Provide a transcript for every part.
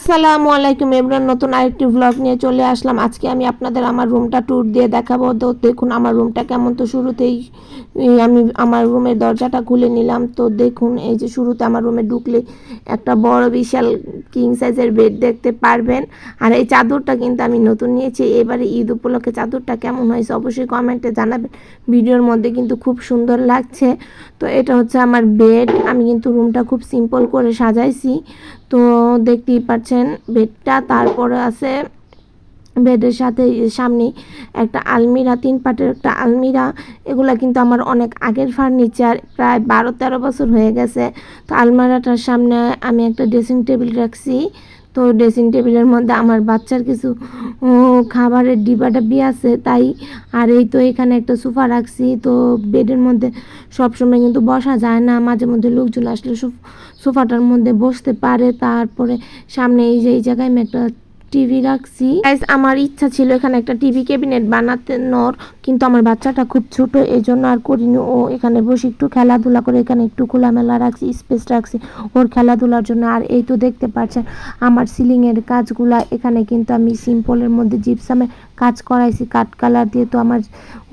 আসসালামু আলাইকুম এবার নতুন আরেকটি ব্লগ নিয়ে চলে আসলাম। আজকে আমি আপনাদের আমার রুমটা ট্যুর দিয়ে দেখাবো। তো দেখুন, আমার রুমটা কেমন? তো শুরুতেই আমি আমার রুমের দরজাটা খুলে নিলাম। তো দেখুন, এই যে শুরুতে আমার রুমে ঢুকলে একটা বড় বিশাল কিং সাইজের বেড দেখতে পারবেন। আর এই চাদরটা কিন্তু আমি নতুন নিয়েছি। এবারে ঈদ উপলক্ষে চাদরটা কেমন হয়েছে অবশ্যই কমেন্টে জানাবেন। ভিডিওর মধ্যে কিন্তু খুব সুন্দর লাগছে। তো এটা হচ্ছে আমার বেড আমি কিন্তু রুমটা খুব সিম্পল করে সাজাইছি। তো দেখতেই পাচ্ছেন বেডটা তারপরে আছে বেডের সাথে সামনে একটা আলমিরা, তিন পাটের একটা আলমিরা। এগুলা কিন্তু আমার অনেক আগের ফার্নিচার প্রায় বারো তেরো বছর হয়ে গেছে। তো আলমারাটার সামনে আমি একটা ড্রেসিং টেবিল রাখছি। তো ড্রেসিং টেবিলের মধ্যে আমার বাচ্চার কিছু খাবারের ডিবা ডাবি আছে, তাই আর এই তো এখানে একটা সোফা রাখছি। তো বেডের মধ্যে সবসময় কিন্তু বসা যায় না। মাঝে মধ্যে লোকজন আসলে সোফ- সোফাটার মধ্যে বসতে পারে। তারপরে সামনে এই যে, এই জায়গায় আমি একটা টিভি রাখছি। আমার ইচ্ছা ছিল এখানে একটা টিভি ক্যাবিনেট বানাতে নর কিন্তু আমার বাচ্চাটা খুব ছোট এই জন্য আর করিনি। ও এখানে বসে একটু খেলাধুলা করে, এখানে একটু খোলামেলা রাখছি স্পেস রাখছি। ওর খেলাধুলার জন্য আর এই তো দেখতে পাচ্ছেন, আমার সিলিং এর কাজগুলা। এখানে কিন্তু আমি সিম্পলের মধ্যে জিপসামের কাজ করাইছি, কাঠ কালার দিয়ে। তো আমার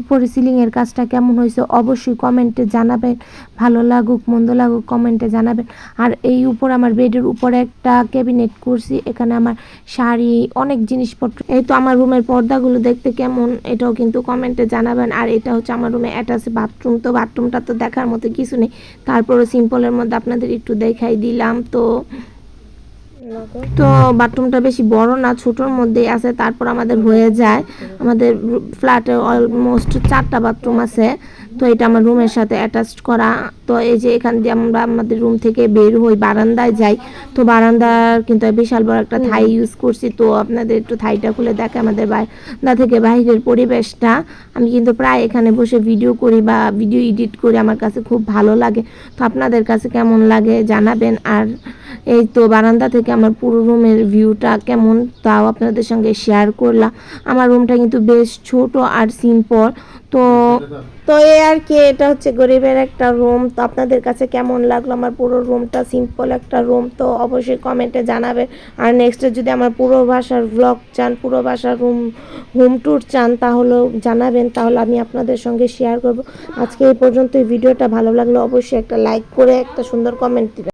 উপরে সিলিং এর কাজটা কেমন হয়েছে অবশ্যই কমেন্টে জানাবেন। ভালো লাগুক, মন্দ লাগুক কমেন্টে জানাবেন। আর এই উপর, আমার বেডের উপরে একটা ক্যাবিনেট করছি। এখানে আমার শাড়ি অনেক জিনিসপত্র এই তো আমার রুমের পর্দাগুলো দেখতে কেমন এটাও কিন্তু কমেন্টে জানাবেন। আর এটা হচ্ছে আমার রুমে অ্যাটাচ বাথরুম তো বাথরুমটা তো দেখার মতো কিছু নেই। তারপরে সিম্পলের মধ্যে আপনাদের একটু দেখাই দিলাম তো তো বাথরুমটা বেশি বড় না ছোটোর মধ্যেই আছে তারপর আমাদের হয়ে যায়। আমাদের ফ্ল্যাটে অলমোস্ট চারটা বাথরুম আছে। তো এটা আমার রুমের সাথে অ্যাটাচড করা। তো এই যে এখান দিয়ে আমরা আমাদের রুম থেকে বের হই, বারান্দায় যাই। তো বারান্দার কিন্তু বিশাল বড় একটা থাই ইউজ করছি। তো আপনাদের একটু থাইটা খুলে দেখে আমাদের বারান্দা থেকে বাইরের পরিবেশটা। আমি কিন্তু প্রায় এখানে বসে ভিডিও করি বা ভিডিও এডিট করি, আমার কাছে খুব ভালো লাগে। তো আপনাদের কাছে কেমন লাগে জানাবেন। আর এই তো বারান্দা থেকে আমার পুরো রুমের ভিউটা কেমন, তাও আপনাদের সঙ্গে শেয়ার করলাম। আমার রুমটা কিন্তু বেশ ছোট আর সিম্পল তো তো এই আর কি, এটা হচ্ছে গরিবের একটা রুম তো আপনাদের কাছে কেমন লাগল আমার পুরো রুমটা সিম্পল একটা রুম তো অবশ্যই কমেন্টে জানাবে আর নেক্সটে যদি আমার পুরো ভাষার ব্লগ চান, পুরো ভাষার রুম হোম ট্যুর চান তাহলেও জানাবেন। তাহলে আমি আপনাদের সঙ্গে শেয়ার করব। আজকে এই পর্যন্ত এই ভিডিওটা ভালো লাগল অবশ্যই একটা লাইক করে, একটা সুন্দর কমেন্ট দিবেন।